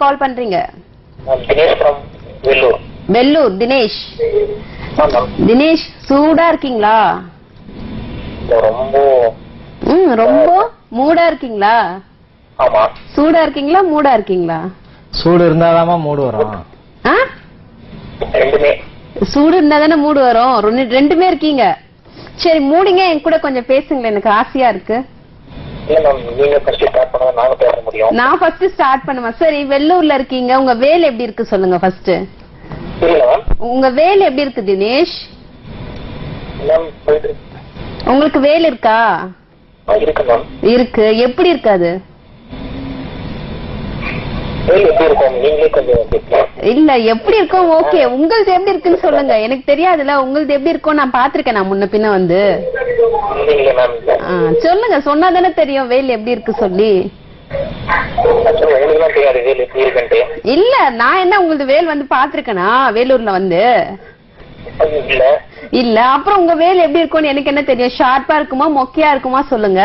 கால் பண்றீங்க? மேம் தினேஷ் தினேஷ். சூடா இருக்கீங்களா? ரொம்ப ம் ரொம்ப மூடா இருக்கீங்களா? ஆமா. சூடா இருக்கீங்களா மூடா இருக்கீங்களா? சூடு இருந்தாதாம்மா மூடு வரும். ஆ? ரெண்டுமே. சூடு இருந்தா தானே மூடு வரும். ரெண்டு- ரெண்டுமே இருக்கீங்க. சரி மூடிங்க என் கூட கொஞ்சம் பேசுங்களேன் எனக்கு ஆசையா இருக்கு. நான் ஃபர்ஸ்ட் ஸ்டார்ட் பண்ணுவேன். சரி வெள்ளூர்ல இருக்கீங்க. உங்க வேலை எப்படி இருக்கு சொல்லுங்க ஃபர்ஸ்ட் உங்க வேலை எப்படி இருக்கு தினேஷ்? உங்களுக்கு வேலை இருக்கா? இருக்கு எப்படி இருக்காது வேலை எப்படி இருக்கும் நீங்களே கொஞ்சம் கேட்கலாம் இல்ல எப்படி இருக்கும்? ஓகே உங்களது எப்படி இருக்குன்னு சொல்லுங்க. எனக்கு தெரியாதுல உங்களது எப்படி இருக்கும்? நான் பாத்திருக்கேன் நான் முன்ன பின்ன வந்து. சொல்லுங்க சொன்னா தானே தெரியும் வேலை எப்படி இருக்கு சொல்லி. இல்ல நான் என்ன உங்களது வேல் வந்து பாத்திருக்கேனா வேலூர்ல வந்து. இல்ல. அப்புறம் உங்க வேலை எப்படி இருக்கும்னு எனக்கு என்ன தெரியும்? ஷார்ப்பா இருக்குமா மொக்கையா இருக்குமா சொல்லுங்க.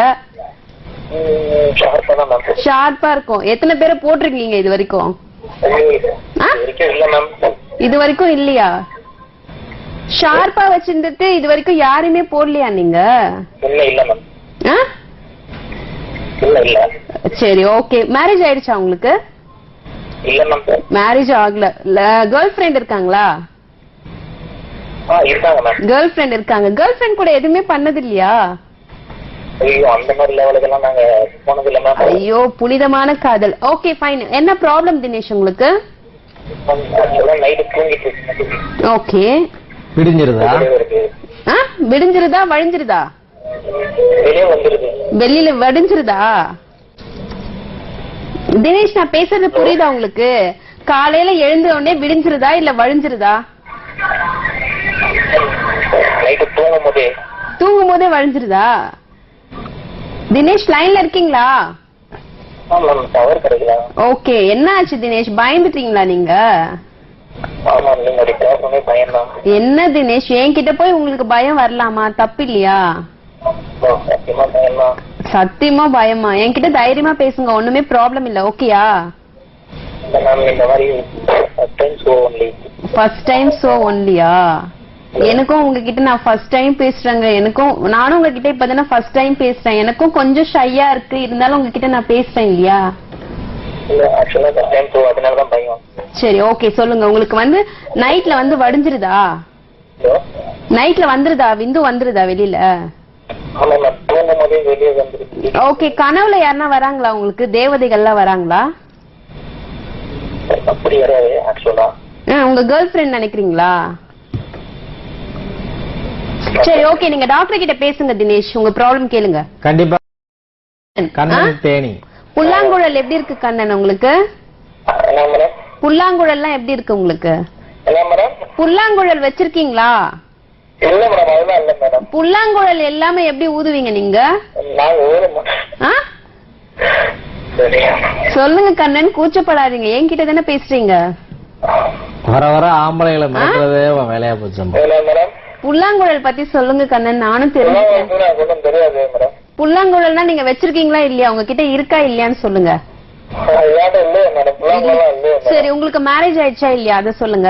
ஷார்ப்பா இருக்கும். எத்தனை பேரை போட்டிருக்கீங்க இது வரைக்கும்? இது வரைக்கும் இல்லையா? ஷார்ப்பா வச்சிருந்துட்டு இது வரைக்கும் யாருமே போடலையா நீங்க? சரி ஓகே மேரேஜ் ஆயிடுச்சா உங்களுக்கு? மேரேஜ் ஆகல. கேர்ள் ஃப்ரெண்ட் இருக்காங்களா? கேர்ள் ஃப்ரெண்ட் இருக்காங்க. கேர்ள் ஃப்ரெண்ட் கூட எதுவுமே பண்ணது இல்லையா ஐயோ அந்த மாதிரி லெவலுக்கு எல்லாம் நாங்க போனது இல்ல மேம் ஐயோ புனிதமான காதல். ஓகே ஃபைன் என்ன ப்ராப்ளம் தினேஷ் உங்களுக்கு? தூங்கிட்டு ஓகே ஆ? விடிஞ்சிருதா? வழிஞ்சிருதா? வெளியே வந்துருது. வெளியில வடிஞ்சிருதா? தினேஷ் நான் பேசுறது புரியுதா உங்களுக்கு? காலையில எழுந்த உடனே விடிஞ்சிருதா இல்ல வழிஞ்சிருதா? தூங்கும் போதே. தூங்கும் போதே வழிஞ்சிருதா? தினேஷ் லைன்ல இருக்கீங்களா? ஓகே என்ன ஆச்சு தினேஷ்? பயந்துட்டீங்களா நீங்க? என்ன தினேஷ்? என்கிட்ட போய் உங்களுக்கு பயம் வரலாமா? தப்பு இல்லையா? சத்தியமா பயமா? என்கிட்ட தைரியமா பேசுங்க ஒண்ணுமே ப்ராப்ளம் இல்ல ஓகேயா ஃபர்ஸ்ட் டைம் சோ ஒன்லியா எனக்கும் உங்ககிட்ட நான் ஃபர்ஸ்ட் டைம் பேசுறேங்க. எனக்கும் நானும் உங்ககிட்ட இப்பதானே ஃபர்ஸ்ட் டைம் பேசுறேன். எனக்கும் கொஞ்சம் ஷையா இருக்கு. இருந்தாலும் உங்ககிட்ட நான் பேசுறேன் இல்லையா? சரி ஓகே சொல்லுங்க. உங்களுக்கு வந்து நைட்ல வந்து வடிஞ்சிருதா? நைட்ல வந்துருதா? விந்து வந்துருதா வெளியில? ஓகே கனவுல யாருன்னா வராங்களா உங்களுக்கு? தேவதைகள்லாம் வராங்களா? உங்க கேர்ள் ஃப்ரெண்ட் நினைக்கிறீங்களா? சரி ஓகே நீங்க டாக்டர் கிட்ட பேசுங்க தினேஷ். உங்க ப்ராப்ளம் கேளுங்க. கண்டிப்பா? கண்ணன். தேனி. புல்லாங்குழல் எப்படி இருக்கு கண்ணன் உங்களுக்கு? மேடம் புல்லாங்குழல்லாம் எப்படி இருக்கு உங்களுக்கு? புல்லாங்குழல் வச்சிருக்கீங்களா? இல்ல மேடம் அதெல்லாம் இல்ல மேடம் புல்லாங்குழல் எல்லாமே எப்படி ஊதுவீங்க நீங்க? சொல்லுங்க கண்ணன் கூச்சப்படாதீங்க. என்கிட்ட தானே பேசுறீங்க? வர வர ஆம்பளைகளை மிரட்டுறதே வேலையா மேடம் புல்லாங்குழல் பத்தி சொல்லுங்க கண்ணன் நானும் தெரிஞ்சுக்கிறேன் புல்லாங்குழல்னா நீங்க வச்சிருக்கீங்களா இல்லையா? உங்ககிட்ட இருக்கா இல்லையான்னு சொல்லுங்க. சரி உங்களுக்கு மேரேஜ் ஆயிடுச்சா இல்லையா? அத சொல்லுங்க.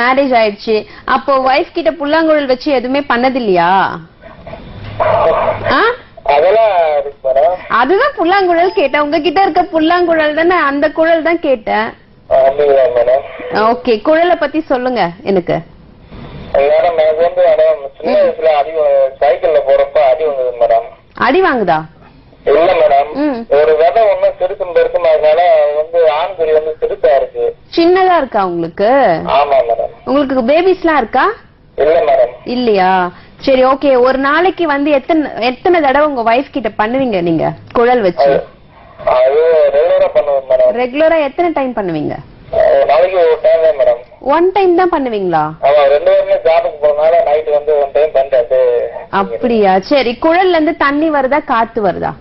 மேரேஜ் ஆயிடுச்சு. அப்போ ஒய்ஃப் கிட்ட புல்லாங்குழல் வச்சு எதுவுமே பண்ணது இல்லையா அதுதான் புல்லாங்குழல் கேட்டேன். உங்ககிட்ட இருக்க புல்லாங்குழல் தானே அந்த குழல் தான் கேட்டேன். ஓகே குழலை பத்தி சொல்லுங்க எனக்கு. மேடம் எனக்கு வந்து மேடம் சின்ன வயசுல அடி சைக்கிள்ல போறப்ப அடி வந்தது மேடம். அடி வாங்குதா? இல்ல மேடம். ஒரு விதை ஒண்ணு சிறுக்கும் பெருக்கும் அதனால வந்து ஆண் குறி வந்து சிறுக்கா இருக்கு. சின்னதா இருக்கா உங்களுக்கு? ஆமா மேடம். உங்களுக்கு பேபிஸ்லாம் இருக்கா? இல்ல மேடம். இல்லையா? சரி ஓகே. ஒரு நாளைக்கு வந்து எத்தனை எத்தனை தடவை உங்க வைஃப் கிட்ட பண்ணுவீங்க நீங்க? குழல் வச்சு? அது ரெகுலரா பண்ணுவேன் மேடம். ரெகுலரா எத்தனை டைம் பண்ணுவீங்க? நாளைக்கு ஒரு டைம் தான் மேடம் ஒன் டைம் தான் பண்ணுவீங்களா? ஆமா ரெண்டு பேருமே ஜாபுக்கு போறதுனால நைட் வந்து ஒன் டைம் பண்ணிட்டு அப்படியா சரி குழல்ல இருந்து தண்ணி வருதா காத்து வருதா?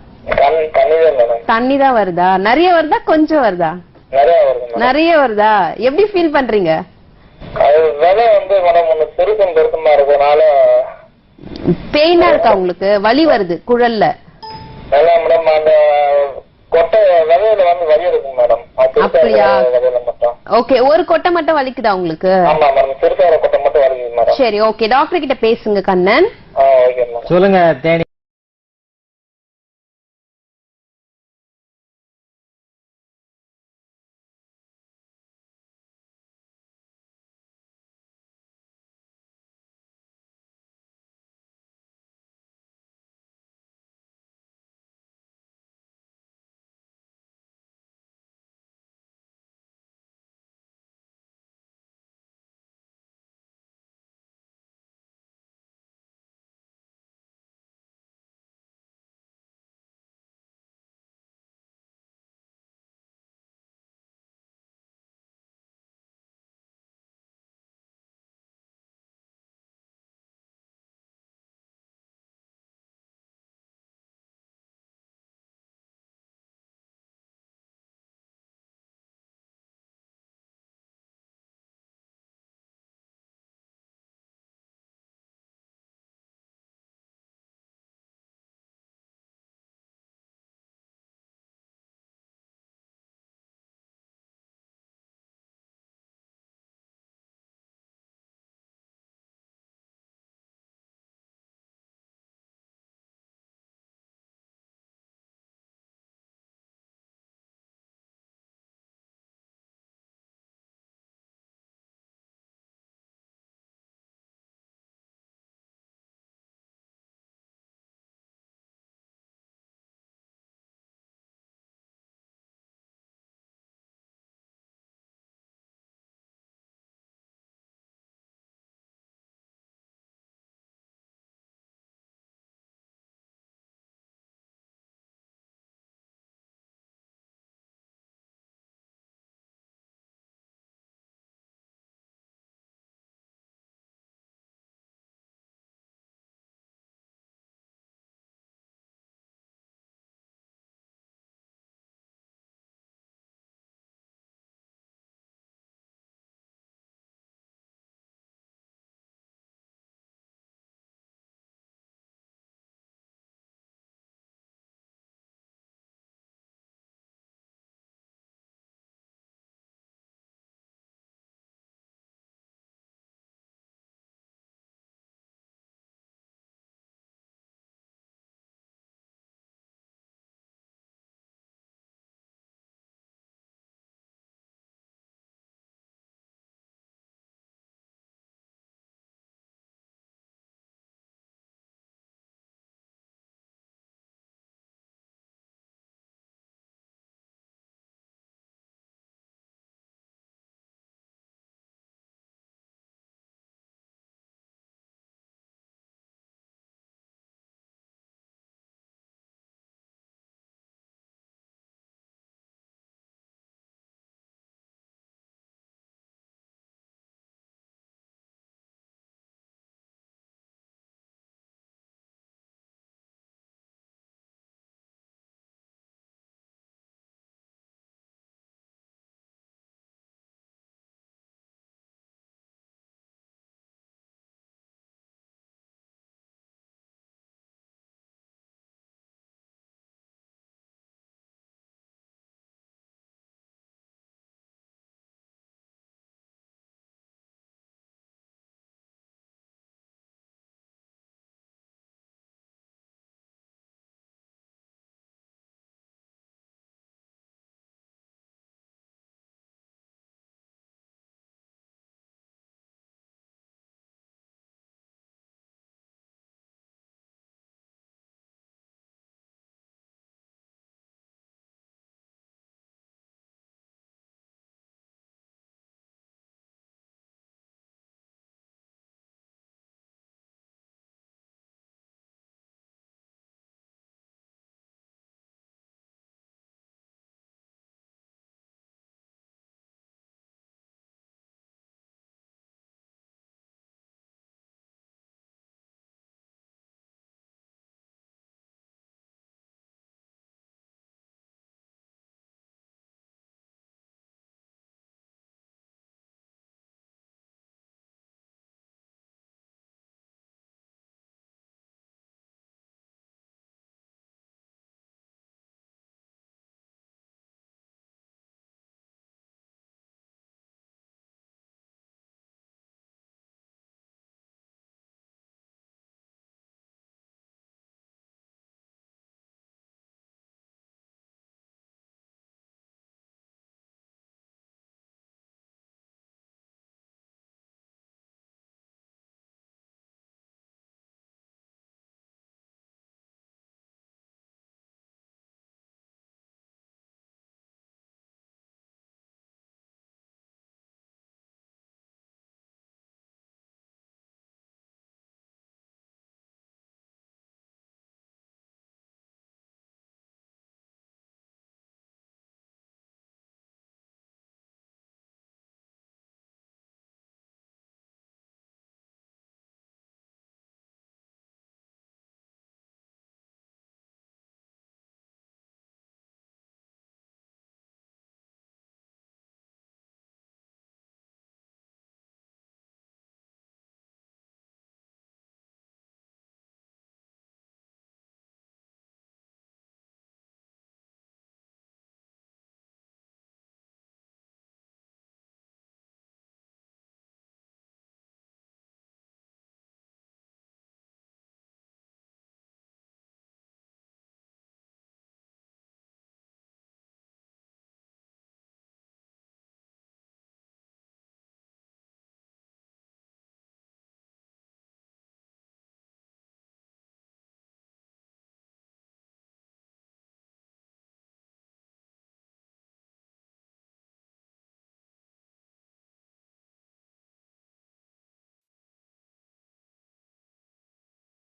தண்ணி தான் வருதா? நிறைய வருதா கொஞ்சம் வருதா? நிறைய வருது மேடம் நிறைய வருதா? எப்படி ஃபீல் பண்றீங்க? பெயினா இருக்கா உங்களுக்கு? வலி வருது குழல்ல. மேடம் அந்த கொட்டை விதையில வந்து வலி இருக்கும் மேடம். அது பெருசா அப்படியா? ஓகே ஒரு கொட்டை மட்டும் வலிக்குதா உங்களுக்கு? ஆமா மேடம் சிறுசார கொட்டை மட்டும் வலிக்குது மேடம். சரி ஓகே டாக்டர் கிட்ட பேசுங்க கண்ணன். சொல்லுங்க தேனி.